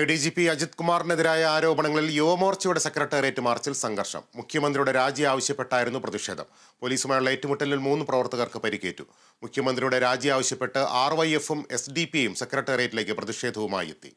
A D G P Ajith കുമാറിനെതിരായ ആരോപണങ്ങളിൽ യുവമോർച്ചയുടെ secretariat മാർച്ചിൽ സംഘർഷം. മുഖ്യമന്ത്രിയുടെ രാജി ആവശ്യപ്പെട്ടായിരുന്നു പ്രതിഷേധം. പോലീസുമായുള്ള ഏറ്റുമുട്ടലിൽ മൂന്ന് പ്രവർത്തകർക്ക് പരിക്കേറ്റു. മുഖ്യമന്ത്രിയുടെ രാജി ആവശ്യപ്പെട്ട് ആർ വൈ എഫും എസ് ഡി പിയും സെക്രട്ടേറിയറ്റിലേക്ക് പ്രതിഷേധവുമായി എത്തി.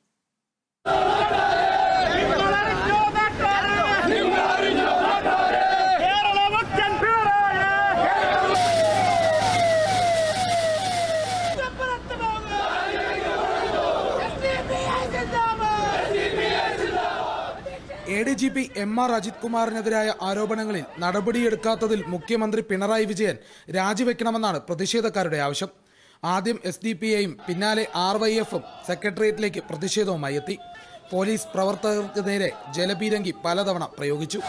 A D G P M R Ajith കുമാറിനെതിരായ ആരോപണങ്ങളിൽ നടപടിയെടുക്കാത്തതിൽ മുഖ്യമന്ത്രി പിണറായി വിജയൻ രാജിവെക്കണമെന്നാണ് പ്രതിഷേധക്കാരുടെ ആവശ്യം. ആദ്യം എസ് ഡി പി ഐയും പിന്നാലെ ആർ വൈ എഫും സെക്രട്ടേറിയറ്റിലേക്ക് പ്രതിഷേധവുമായി എത്തി. പോലീസ് പ്രവർത്തകർക്ക് നേരെ ജലപീരങ്കി പലതവണ പ്രയോഗിച്ചു.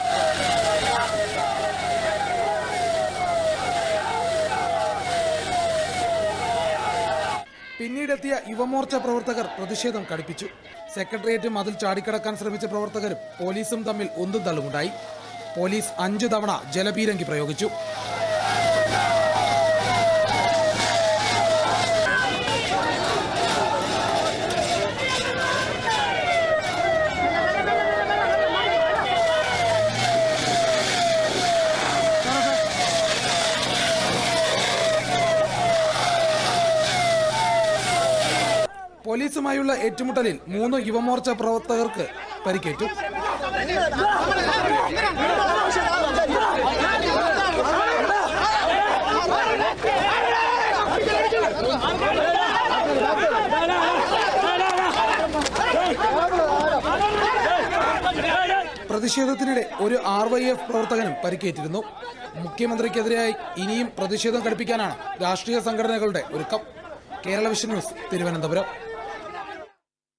പിന്നീടെത്തിയ യുവമോർച്ച പ്രവർത്തകർ പ്രതിഷേധം കടുപ്പിച്ചു. സെക്രട്ടേറിയറ്റ് മതിൽ ചാടിക്കടക്കാൻ ശ്രമിച്ച പ്രവർത്തകരും പോലീസും തമ്മിൽ ഒന്നും തള്ളുമുണ്ടായി. പോലീസ് അഞ്ചു തവണ ജലപീരങ്കി പ്രയോഗിച്ചു. പോലീസുമായുള്ള ഏറ്റുമുട്ടലിൽ മൂന്ന് യുവമോർച്ച പ്രവർത്തകർക്ക് പരിക്കേറ്റു. പ്രതിഷേധത്തിനിടെ ഒരു ആർ വൈ എഫ് പ്രവർത്തകനും പരിക്കേറ്റിരുന്നു. മുഖ്യമന്ത്രിക്കെതിരായി ഇനിയും പ്രതിഷേധം ഘടിപ്പിക്കാനാണ് രാഷ്ട്രീയ സംഘടനകളുടെ ഒരുക്കം. Kerala vision news Thiruvananthapuram.